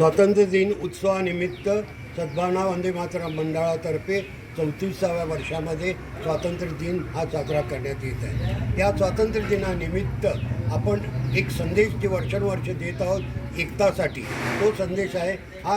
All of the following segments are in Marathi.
स्वातंत्र्य दिन उत्सवानिमित्त सद्भावना वंदे मातरम मंडळातर्फे चौतीसाव्या वर्षामध्ये स्वातंत्र्य दिन हा साजरा करण्यात येत आहे. या स्वातंत्र्य दिनानिमित्त आपण एक संदेश जे वर्षानुवर्ष देत आहोत एकतासाठी तो संदेश आहे हा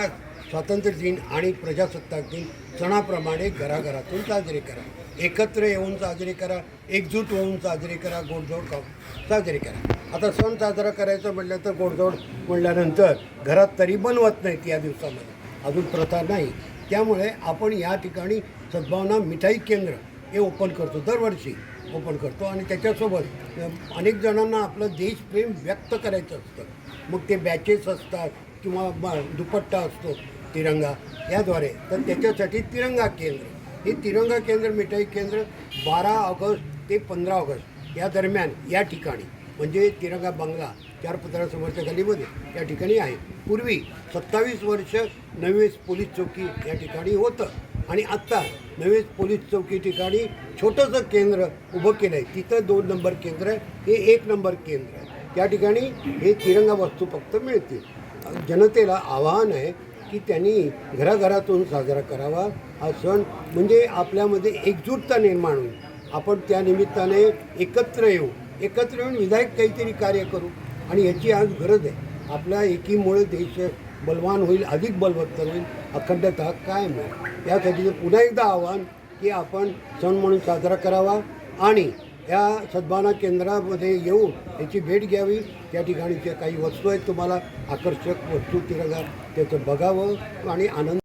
स्वातंत्र्य दिन आणि प्रजासत्ताक दिन सणाप्रमाणे घराघरातून साजरे करा. एकत्र येऊन साजरे करा एकजूट होऊन साजरे करा गोडधोड खाऊन साजरे करा. आता सण साजरा करायचं म्हटलं तर गोडधोड म्हणल्यानंतर घरात तरी बनवत नाहीत या दिवसामध्ये. अजून प्रथा नाही. त्यामुळे आपण या ठिकाणी सद्भावना मिठाई केंद्र हे ओपन करतो. दरवर्षी ओपन करतो आणि त्याच्यासोबत अनेक जणांना आपलं देशप्रेम व्यक्त करायचं असतं. मग ते बॅचेस असतात किंवा दुपट्टा असतो. तिरंगा याद्वारे. तर त्याच्यासाठी तिरंगा केंद्र. हे तिरंगा केंद्र मिठाई केंद्र बारा ऑगस्ट ते पंधरा ऑगस्ट या दरम्यान या ठिकाणी. म्हणजे तिरंगा बंगला चार पत्रासमोरच्या गलीमध्ये या ठिकाणी आहे. पूर्वी सत्तावीस वर्ष नवेस पोलीस चौकी या ठिकाणी होतं. आणि आत्ता नवेस पोलीस चौकी ठिकाणी छोटंसं केंद्र उभं केलं आहे तिथं दोन नंबर केंद्र आहे हे एक नंबर केंद्र आहे. त्या ठिकाणी हे तिरंगा वस्तू फक्त मिळतील. जनतेला आवाहन आहे की त्यांनी घराघरातून साजरा करावा. हा सण म्हणजे आपल्यामध्ये एकजूटता निर्माण होईल. आपण त्या निमित्ताने एकत्र येऊ. एकत्र येऊन विधायक काहीतरी कार्य करू. आणि याची आज गरज आहे. आपल्या एकीमुळे देश बलवान होईल अधिक बलवत्तर होईल अखंडता कायम होईल यासाठी पुन्हा एकदा आव्हान की आपण सण म्हणून साजरा करावा. आणि या सद्भावना केंद्रामध्ये येऊन याची भेट घ्यावी. त्या ठिकाणी ज्या काही वस्तू आहेत तुम्हाला आकर्षक वस्तू तिरंगा त्याचं बघावं आणि आनंद